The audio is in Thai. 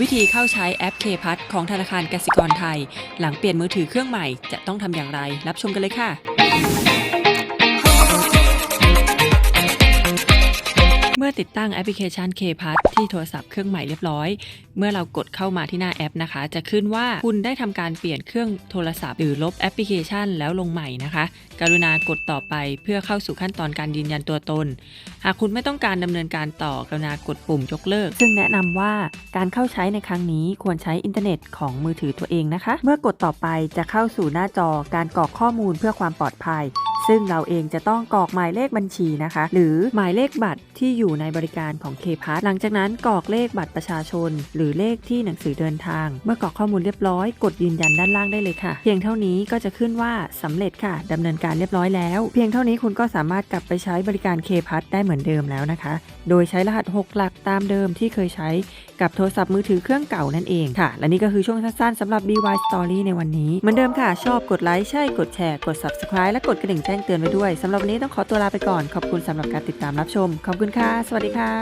วิธีเข้าใช้แอปเคพัทของธนาคารกสิกรไทย หลังเปลี่ยนมือถือเครื่องใหม่จะต้องทำอย่างไร รับชมกันเลยค่ะ ติดตั้งแอปพลิเคชัน K พัทที่โทรศัพท์เครื่องใหม่เรียบร้อย เมื่อเรากดเข้ามาที่หน้าแอปนะคะ จะขึ้นว่าคุณได้ทำการเปลี่ยนเครื่องโทรศัพท์หรือลบแอปพลิเคชันแล้วลงใหม่นะคะ กรุณากดต่อไปเพื่อเข้าสู่ขั้นตอนการยืนยันตัวตน หากคุณไม่ต้องการดำเนินการต่อกรุณากดปุ่มยกเลิก ซึ่งแนะนำว่าการเข้าใช้ในครั้งนี้ควรใช้อินเทอร์เน็ตของมือถือตัวเองนะคะ เมื่อกดต่อไปจะเข้าสู่หน้าจอการกรอกข้อมูลเพื่อความปลอดภัย ซึ่งเราเองจะต้องกรอกหมายเลขบัญชีนะคะ หรือหมายเลขบัตรที่อยู่ในบริการของ k p a s หลังจากนั้นกรอกเลขบัตรประชาชน หรือเลขที่หนังสือเดินทาง เมื่อกรอกข้อมูลเรียบร้อย กดยืนยันด้านล่างได้เลยค่ะ เพียงเท่านี้ก็จะขึ้นว่าสำเร็จค่ะดำเนินการเรียบร้อยแล้ว เพียงเท่านี้คุณก็สามารถกลับไปใช้บริการ k p a s ได้เหมือนเดิมแล้วนะคะ โดยใช้รหัส 6 หลักตามเดิมที่เคยใช้กับโทรศัพท์มือถือเครื่องเก่านั่นเองค่ะ และนี่ก็คือช่วงสั้นๆสำหรับ BY Story ในวันนี้ เหมือนเดิมค่ะ ชอบกดไลค์ใช่กดแชร์กด Subscribe และกดกระดิ่งแจ้งเตือนไว้ด้วยสำหรับวันนี้ต้องขอตัวลาไปก่อน ขอบคุณสำหรับการติดตามรับชม ขอบคุณค่ะ สวัสดีค่ะ